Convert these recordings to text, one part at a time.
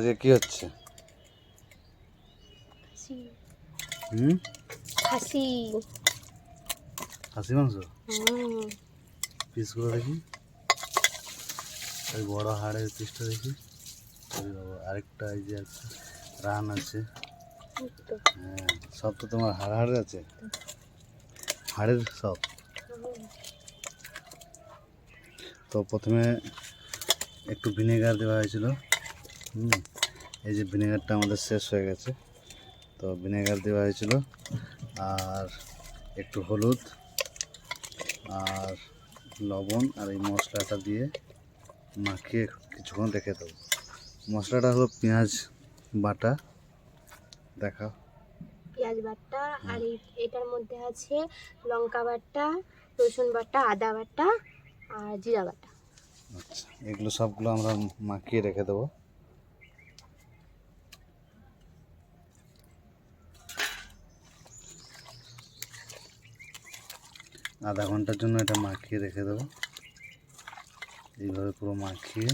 আজকে কি হচ্ছে? হুম? খাসি। খাসি মাংস? পিসগুলো দেখি। ওই বড় হাড়ের পিসটা দেখি। ওই বাবা, আরেকটা এই যে আছে রান আছে। হ্যাঁ সব তো তোমার হাড় হাড় আছে? হাড়ের সব? তো প্রথমে একটু ভিনেগার দেওয়া হয়েছিল। হুম এই যে ভিনেগারটা আমাদের শেষ হয়ে গেছে। তো ভিনেগার দেওয়া হয়েছিল আর একটু হলুদ আর লবণ আর এই মশলাটা দিয়ে মাখিয়ে কিছুক্ষণ রেখে দেবো। মশলাটা হলো পেঁয়াজ বাটা দেখাও। পেঁয়াজ বাটা আর এটার মধ্যে আছে লঙ্কা বাটা রসুন বাটা আদা বাটা আর জিরা বাটা। আচ্ছা এগুলো সবগুলো আমরা মাখিয়ে রেখে দেবো। আধা ঘণ্টার জন্য এটা মাখিয়ে রেখে দেবো। এইভাবে পুরো মাখিয়ে।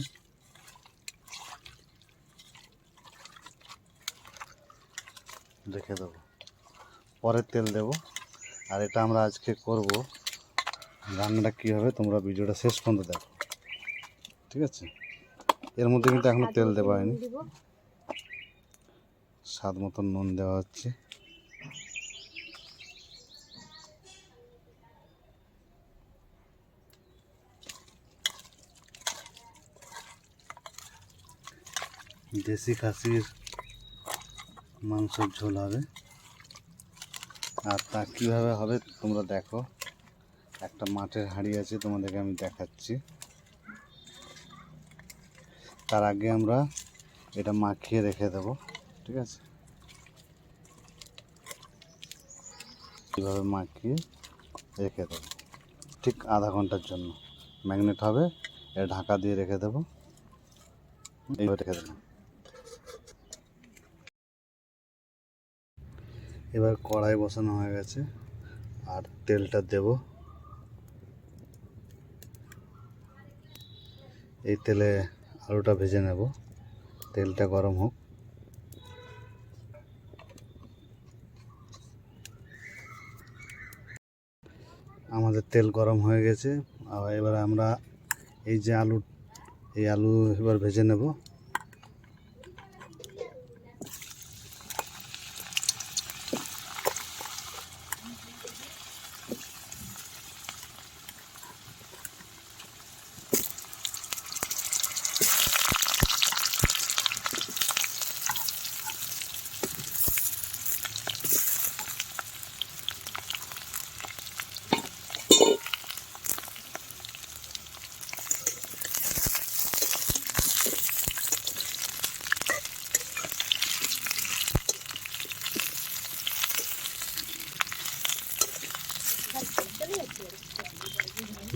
রেখে দেবো। পরে তেল দেবো। আর এটা আমরা আজকে করব রান্নাটা কী হবে তোমরা ভিডিওটা শেষ পর্যন্ত দেখো। ঠিক আছে? এর মধ্যে কিন্তু এখনও তেল দেওয়া হয়নি। স্বাদ মতন নুন দেওয়া হচ্ছে। দেশি খাসির মাংসের ঝোল হবে। আর তা কীভাবে হবে তোমরা দেখো। একটা মাঠের হাঁড়ি আছে, তোমাদেরকে আমি দেখাচ্ছি। তার আগে আমরা এটা মাখিয়ে রেখে দেবো, ঠিক আছে? এইভাবে মাখিয়ে রেখে দেবো? ঠিক আধা ঘণ্টার জন্য। ম্যাগনেট হবে, এটা ঢাকা দিয়ে রেখে দেবো। এইভাবে রেখে দেবো। এবার কড়াই বসানো হয়ে গেছে, আর তেলটা দেব। এই তেলে আলুটা ভেজে নেব। তেলটা গরম হোক। আমাদের তেল গরম হয়ে গেছে। আর এবার আমরা এই যে আলু, এই আলু এবার ভেজে নেব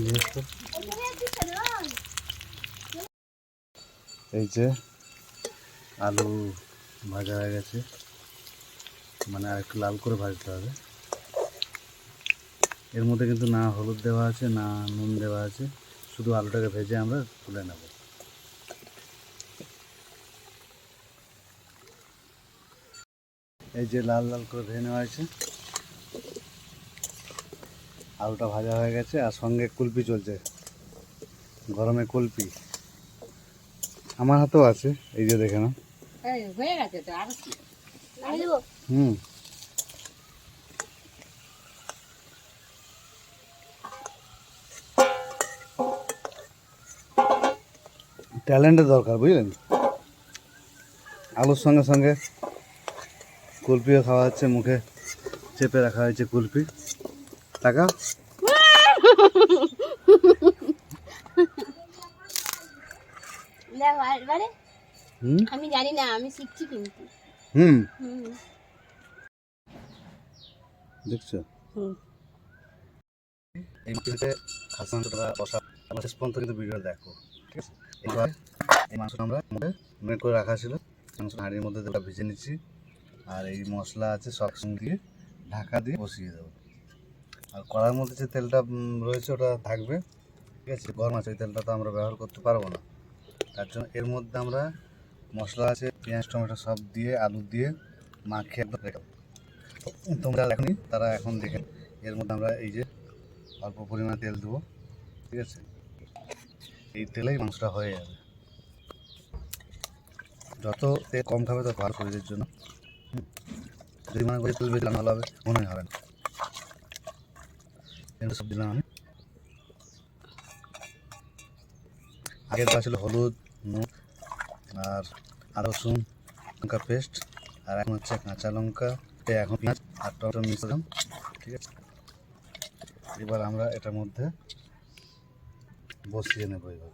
জিনিস তো এই যে আলু ভাজা হয়ে গেছে। মানে আর একটু লাল করে ভাজতে হবে। এর মধ্যে কিন্তু না হলুদ দেওয়া আছে, না নুন দেওয়া আছে। শুধু আলুটাকে ভেজে আমরা তুলে নেব। এই যে লাল লাল করে ভেজে নেওয়া হয়েছে। আলুটা ভাজা হয়ে গেছে আর সঙ্গে কুলপি চলছে। গরমে কুলপি। আমার হাতেও আছে এই যে দেখে না হয়ে গেছে তো আর কি? আমি দেবো হুম। ট্যালেন্টের দরকার বুঝলেন? আলুর সঙ্গে সঙ্গে কুলপিও খাওয়া হচ্ছে মুখে চেপে রাখা হয়েছে কুলপি। টাকা দেখো এবারে হুম আমি জানি না আমি শিখছি কিন্তু। হুম? হুম। দেখছ? ভিডিওতে খাসি মাংসটা কষা শেষ পর্যন্ত কিন্তু ভিডিও দেখো ঠিক আছে? এবার এই মাংসটা আমরা মেট করে রাখা ছিল মাংস হাঁড়ির মধ্যে ওটা ভেজে নিচ্ছি আর এই মশলা আছে সব দিয়ে ঢাকা দিয়ে বসিয়ে দেবো। আর কড়ার মধ্যে যে তেলটা রয়েছে ওটা থাকবে ঠিক আছে? গরম আছে ওই তেলটা তো আমরা ব্যবহার করতে পারব না। তার জন্য এর মধ্যে আমরা মশলা আছে, পেঁয়াজ, টমেটো সব দিয়ে, আলু দিয়ে মাখিয়ে একদম রেখে। তোমরা এখনই তারা এখন দেখে এর মধ্যে আমরা এই যে অল্প পরিমাণে তেল দেবো, ঠিক আছে? এই তেলেই মাংসটা হয়ে যাবে। যত তেল কম খাবে, তত ভালো শরীরের জন্য। যদি মনে করি তেল বেশি ভালো হবে, মনে হবে না। সব দিলাম আমি। আগের ছিল হলুদ আর রসুন লঙ্কা পেস্ট আর এখন হচ্ছে কাঁচা লঙ্কা এখন পেঁয়াজ আর টমেটো মিশ্রণ ঠিক আছে? এবার আমরা এটার মধ্যে বসিয়ে নেব এবার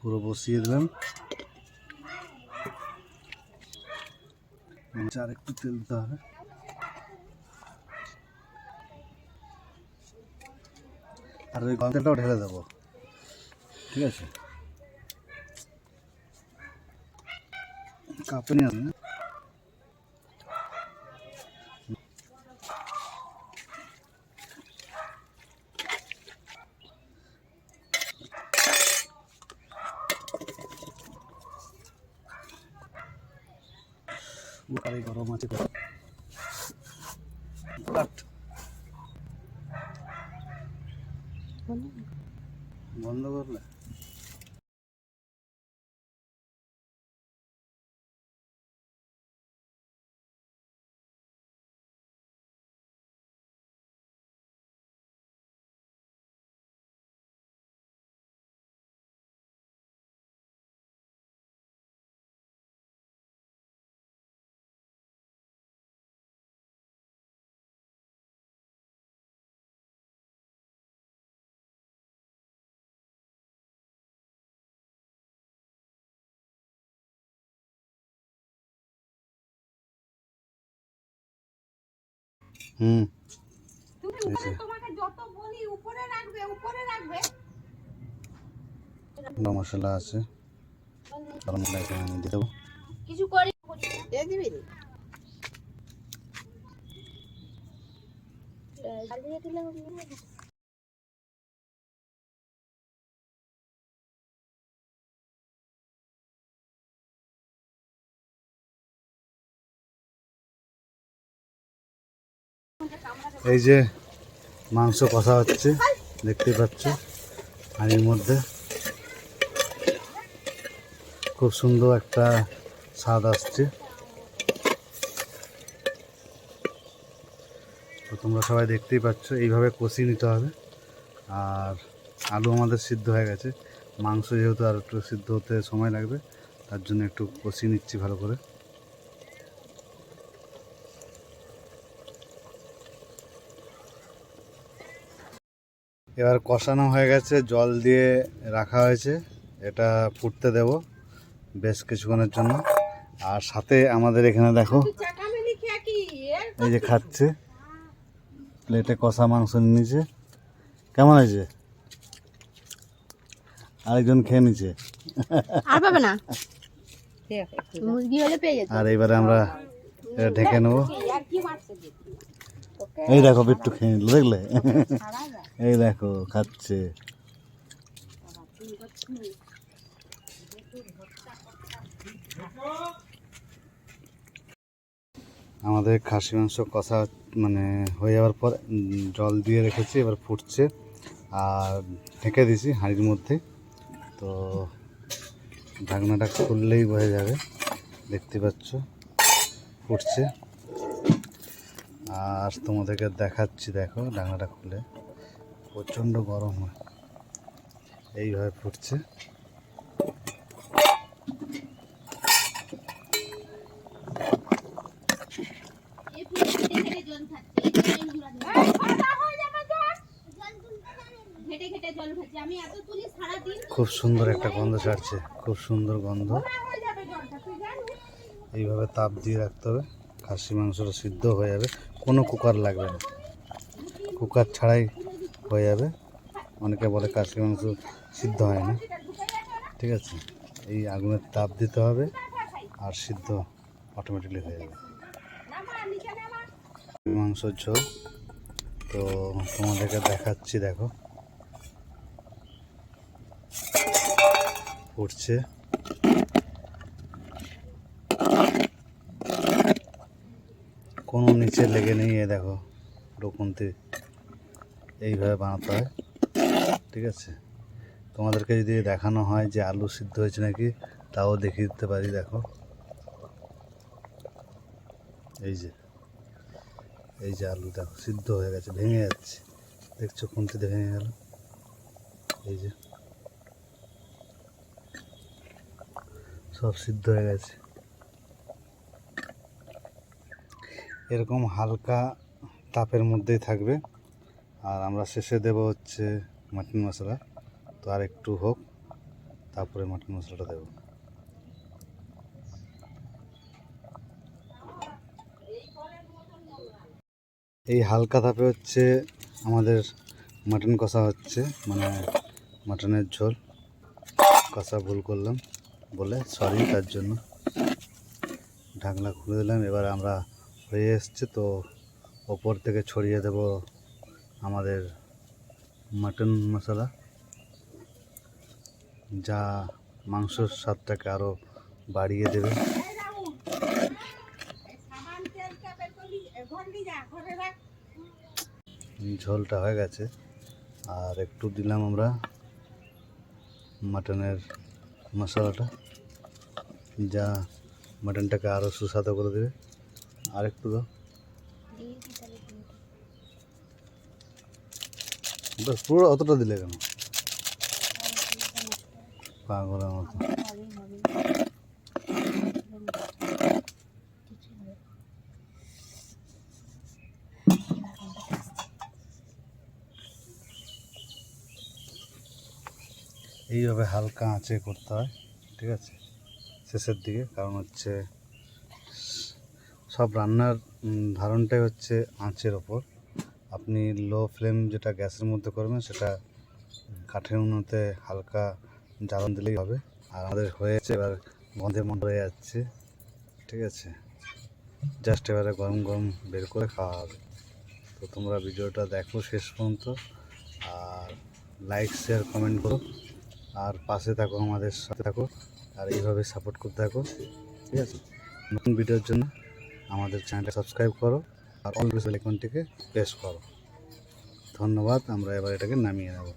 পুরো বসিয়ে দিলাম। নিচে আর একটু তেল দিতে হবে। আর ওই গরম তেলটাও ঢেলে দেবো। ঠিক আছে? কাপে নিয়ে আসবে কড়াই গরম আছে তো। কাট। বন্ধ করলে হুম। তুমি। উপরে তোমাকে যত বলি উপরে রাখবে উপরে রাখবে। গুঁড়ো মশলা আছে। গরম মশলা এখানে আমি দিয়ে দেবো। কিছু করি দিয়ে দিবি চালিয়ে দিলে এই যে মাংস কষা হচ্ছে দেখতেই পাচ্ছ, হাঁড়ির মধ্যে। খুব সুন্দর একটা স্বাদ আসছে। তো তোমরা সবাই দেখতেই পাচ্ছ, এইভাবে কষিয়ে নিতে হবে। আর আলু আমাদের সিদ্ধ হয়ে গেছে। মাংস যেহেতু আর একটু সিদ্ধ হতে সময় লাগবে, তার জন্য একটু কষিয়ে নিচ্ছি ভালো করে। এবার কষানো হয়ে গেছে জল দিয়ে রাখা হয়েছে। এটা ফুটতে দেব বেশ কিছুক্ষণের জন্য। আর সাথে আমাদের এখানে দেখো এই যে খাচ্ছে। প্লেটে কষা মাংস নিয়েছে। কেমন হয়েছে? আরেকজন খেয়ে নিচ্ছে আর পাবে না? আর এবারে আমরা এটা ঢেকে নেব। এই দেখো বিট্টু খেয়ে নিল দেখলে? এই দেখো, খাচ্ছে। আমাদের খাসি মাংস কষা মানে হয়ে যাওয়ার পর জল দিয়ে রেখেছি, এবার ফুটছে। আর ঢেকে দিছি হাঁড়ির মধ্যে। তো ঢাকনাটা খুললেই বোঝা যাবে। দেখতে পাচ্ছ, ফুটছে। আর তোমাদেরকে দেখাচ্ছি, দেখো ঢাকনাটা খুলে। প্রচণ্ড গরম হয়। এইভাবে ফুটছে। খুব সুন্দর একটা গন্ধ ছাড়ছে। খুব সুন্দর গন্ধ। এইভাবে তাপ দিয়ে রাখতে হবে। খাসি মাংসটা সিদ্ধ হয়ে যাবে। কোনো কুকার লাগবে না। কুকার ছাড়াই হয়ে যাবে। অনেকে বলে খাসি মাংস সিদ্ধ হয় না। ঠিক আছে? এই আগুনের তাপ দিতে হবে আর সিদ্ধ অটোমেটিকলি হয়ে যাবে। মাংসর ঝোল। তো তোমাদেরকে দেখাচ্ছি, দেখো। উঠছে। কোনো নিচে লেগে নেই, এ দেখো ডুকুন্তি এইভাবে বানাতে হয়। ঠিক আছে? তোমাদেরকে যদি দেখানো হয় যে আলু সিদ্ধ হয়েছে নাকি, তাও দেখিয়ে দিতে পারি, দেখো। এই যে এই যে আলু দেখো, সিদ্ধ হয়ে গেছে, ভেঙে যাচ্ছে। দেখছ খুন্তিতে ভেঙে গেল? এই যে, সব সিদ্ধ হয়ে গেছে। এরকম হালকা তাপের মধ্যেই থাকবে। আর আমরা শেষে দেব হচ্ছে মাটন মশলা। তো আর একটু হোক, তারপরে মাটন মশলাটা দেবো। এই হালকা তাপে হচ্ছে আমাদের মাটন কষা হচ্ছে মানে মাটনের ঝোল। কষা ভুল করলাম বলে সরি তার জন্য। ঢাকনা খুলে দিলাম, এবার আমরা হয়ে এসছে, তো ওপর থেকে ছড়িয়ে দেব আমাদের মাটন মশলা, যা মাংসর স্বাদটাকে আরও বাড়িয়ে দেবে। ঝোলটা হয়ে গেছে। আর একটু দিলাম আমরা মাটনের মশলাটা, যা মাটনটাকে আরও সুস্বাদু করে দেবে। আর একটু দাও। বাস পুরো অতটা দিলে কেন? পাগলের মতো। এইভাবে হালকা আঁচে করতে হয়, ঠিক আছে? শেষের দিকে, কারণ হচ্ছে সব রান্নার ধারণটাই হচ্ছে আঁচের ওপর। আপনি লো ফ্লেম যেটা গ্যাসের মধ্যে করবেন, সেটা কাঠের উনুনতে হালকা জ্বালান দিলেই হবে। আর আমাদের হয়েছে এবার গন্ধে মন হয়ে যাচ্ছে, ঠিক আছে? জাস্ট এবারে গরম গরম বের করে খাওয়া হবে। তো তোমরা ভিডিওটা দেখো শেষ পর্যন্ত, আর লাইক শেয়ার কমেন্ট করো। আর পাশে থাকো, আমাদের সাথে থাকো, আর এইভাবে সাপোর্ট করতে থাকো, ঠিক আছে? নতুন ভিডিওর জন্য আমাদের চ্যানেলটা সাবস্ক্রাইব করো। আর অল বেল আইকনটিকে প্রেস করো। ধন্যবাদ, আমরা এবার এটাকে নামিয়ে নেব।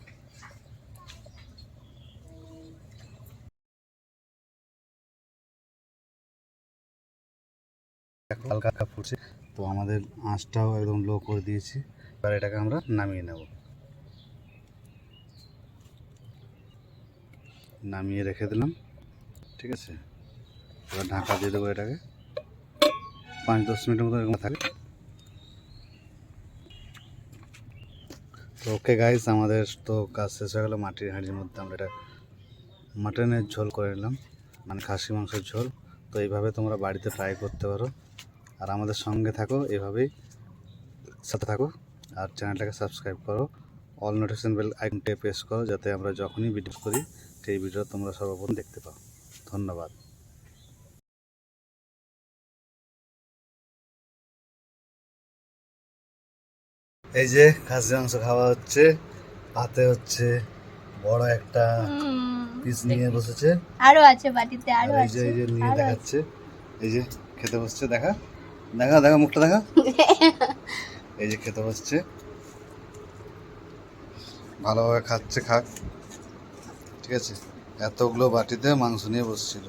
হালকা হালকা ফুটছে, তো আমাদের আঁচটাও একদম লো করে দিয়েছি, এবার এটাকে আমরা নামিয়ে নেব। নামিয়ে রেখে দিলাম, ঠিক আছে? এবার ঢাকা দিয়ে দেবো এটাকে। পাঁচ দশ মিনিটের মতো এরকম থাকে। তো ওকে গাইস আমাদের তো কাজ শেষ হয়ে গেলো। মাটির হাঁড়ির মধ্যে আমরা এটা মাটনের ঝোল করে নিলাম মানে খাসি মাংসের ঝোল। তো এইভাবে তোমরা বাড়িতে ট্রাই করতে পারো। আর আমাদের সঙ্গে থাকো, এভাবেই সাথে থাকো। আর চ্যানেলটাকে সাবস্ক্রাইব করো। অল নোটিফিকেশন বেল আইকনটে প্রেস করো, যাতে আমরা যখনই ভিডিও করি, সেই ভিডিও তোমরা সর্বপ্রথম দেখতে পাও। ধন্যবাদ। এই যে খাসি মাংস খাওয়া হচ্ছে হাতে হচ্ছে বড় একটা পিস নিয়ে বসেছে। আরও আছে বাটিতে আর আরও এই যে আছে এই যে নিয়ে দেখাচ্ছে। এই যে খেতে বসছে দেখা। দেখা দেখা মুখটা দেখা। এই যে খেতে বসছে। ভালোভাবে খাচ্ছে খাক। ঠিক আছে। এতগুলো বাটিতে মাংস নিয়ে বসছিল।